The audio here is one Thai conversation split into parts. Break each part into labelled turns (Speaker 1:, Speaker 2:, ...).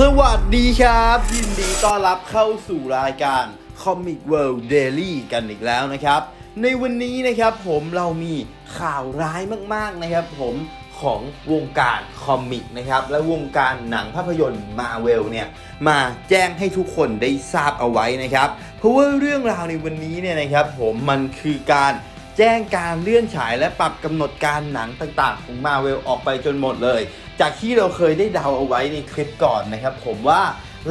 Speaker 1: สวัสดีครับ ยินดีต้อนรับเข้าสู่รายการ Comic World Daily กันอีกแล้วนะครับ ในวันนี้นะครับผมเรามีข่าวร้ายมากๆนะครับผมของวงการคอมิกนะครับ และวงการหนังภาพยนตร์มาเวลเนี่ยมาแจ้งให้ทุกคนได้ทราบเอาไว้นะครับ เพราะว่าเรื่องราวในวันนี้เนี่ยนะครับผมมันคือการแจ้งการเลื่อนฉายและปรับกำหนดการหนังต่างๆ ของมาเวลออกไปจนหมดเลย จากที่เราเคยได้เดาเอาไว้ในคลิปก่อนนะครับผมว่า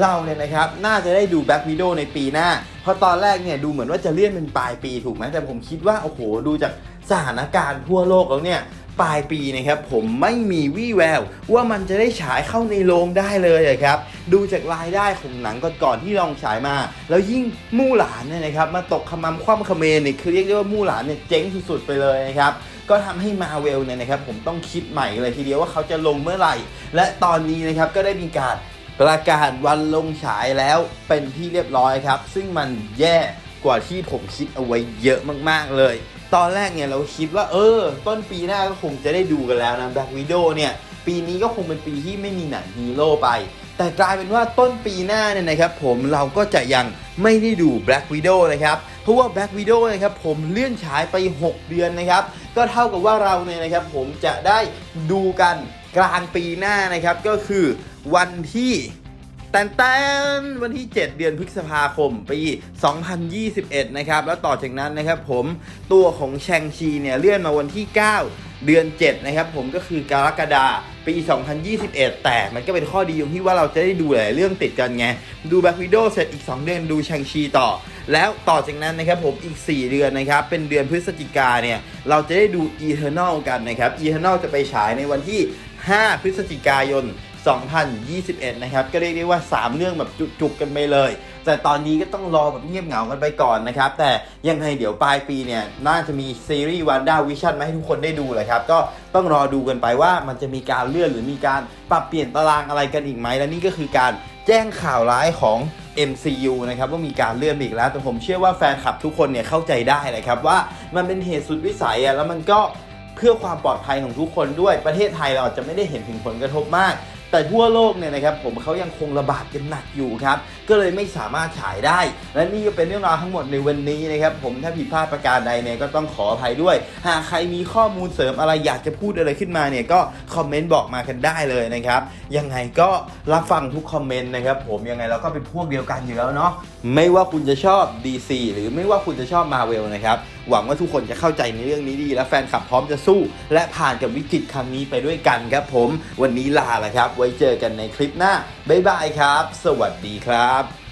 Speaker 1: เราเนี่ยนะครับน่าจะได้ดูแบ็ k วิด o ในปีหน้า เพราะตอนแรกเนี่ยดูเหมือนว่าจะเลื่อนเป็นปลายปีถูกไหมแต่ผมคิดว่า โอ้โห ดูจากสถานการณ์ทั่วโลกแล้วเนี่ยปลายปีนะครับผมไม่มีวี่แวว ว่ามันจะได้ฉายเข้าในโรงได้เลยอะครับ ดูจากรายได้ของหนังก่อนๆที่ลองฉายมา แล้วยิ่งมู่หลานเนี่ยนะครับมาตกขมำคว่ำเขมรเนี่ยคือเรียกได้ว่ามู่หลานเนี่ยเจ๊งสุดๆไปเลยนะครับ ก็ทำให้มาเวลเนี่ยนะครับผมต้องคิดใหม่เลยทีเดียวว่าเขาจะลงเมื่อไหร่ และตอนนี้นะครับก็ได้มีการประกาศวันลงฉายแล้วเป็นที่เรียบร้อยครับ ซึ่งมันแย่กว่าที่ผมคิดเอาไว้เยอะมากๆเลย ตอนแรกเนี่ยเราคิดว่าเออ ต้นปีหน้าก็คงจะได้ดูกันแล้วนะแบ็กวิดโอเนี่ย ปีนี้ก็คงเป็นปีที่ไม่มีหนังฮีโร่ไป แต่กลายเป็นว่าต้นปีหน้าเนี่ยนะครับผมเราก็จะยังไม่ได้ดู Black Widow นะครับ เพราะว่า Black Widow นะครับผมเลื่อนฉายไป 6 เดือนนะครับ ก็เท่ากับว่าเราเนี่ยนะครับผมจะได้ดูกันกลางปีหน้านะครับก็คือวันที่แตนแตนวันที่ 7 เดือนพฤษภาคม ปี 2021 นะครับ แล้วต่อจากนั้นนะครับผมตัวของแชงชีเนี่ยเลื่อนมาวันที่ 9 เดือน 7 นะครับผมก็คือกรกฎา ปี 2021 แต่มันก็เป็นข้อดีตรงที่ว่าเราจะได้ดูหลายเรื่องติดกันไง ดูแบ็ควิดโอเสร็จอีก 2 เดือนดูแชงชีต่อ แล้วต่อจากนั้นนะครับผมอีก 4 เดือนนะครับ เป็นเดือนพฤศจิกาเนี่ย เราจะได้ดู Eternal กันนะครับ Eternal จะไปฉายในวันที่ 5 พฤศจิกายน 2021 นะครับ ก็เรียกได้ว่า 3 เรื่องแบบจุกๆกันไปเลย แต่ตอนนี้ก็ต้องรอแบบเงียบเหงากันไปก่อนนะครับ แต่ยังไงเดี๋ยวปลายปีเนี่ย น่าจะมีซีรีส์วันด้าวิชั่นมาให้ทุกคนได้ดูเลยครับ ก็ต้องรอดูกันไปว่ามันจะมีการเลื่อนหรือมีการปรับเปลี่ยนตารางอะไรกันอีกไหม และนี่ก็คือการแจ้งข่าวร้ายของ MCU นะครับว่ามีการเลื่อนอีกแล้ว แต่ผมเชื่อว่าแฟนคลับทุกคนเนี่ยเข้าใจได้เลยครับว่ามันเป็นเหตุสุดวิสัยอะแล้วมันก็เพื่อความปลอดภัยของทุกคนด้วยประเทศไทยเราอาจจะไม่ได้เห็นถึงผลกระทบมาก แต่ทั่วโลกเนี่ยนะครับผมเขายังคงระบาดกันหนักอยู่ครับ ก็เลยไม่สามารถฉายได้ และนี่ก็เป็นเรื่องราวทั้งหมดในวันนี้นะครับผมถ้าผิดพลาดประการใดเนี่ยก็ต้องขออภัยด้วย หากใครมีข้อมูลเสริมอะไรอยากจะพูดอะไรขึ้นมาเนี่ยก็คอมเมนต์บอกมากันได้เลยนะครับยังไงก็รับฟังทุกคอมเมนต์นะครับผมยังไงเราก็เป็นพวกเดียวกันอยู่แล้วเนาะไม่ว่าคุณจะชอบ DC หรือไม่ว่าคุณจะชอบ Marvel นะครับหวังว่าทุกคนจะเข้าใจในเรื่องนี้ดี และแฟนคลับพร้อมจะสู้ และผ่านกับวิกฤตครั้งนี้ไปด้วยกันครับผม วันนี้ลาละครับ ไว้เจอกันในคลิปหน้าบ๊ายบายครับ สวัสดีครับ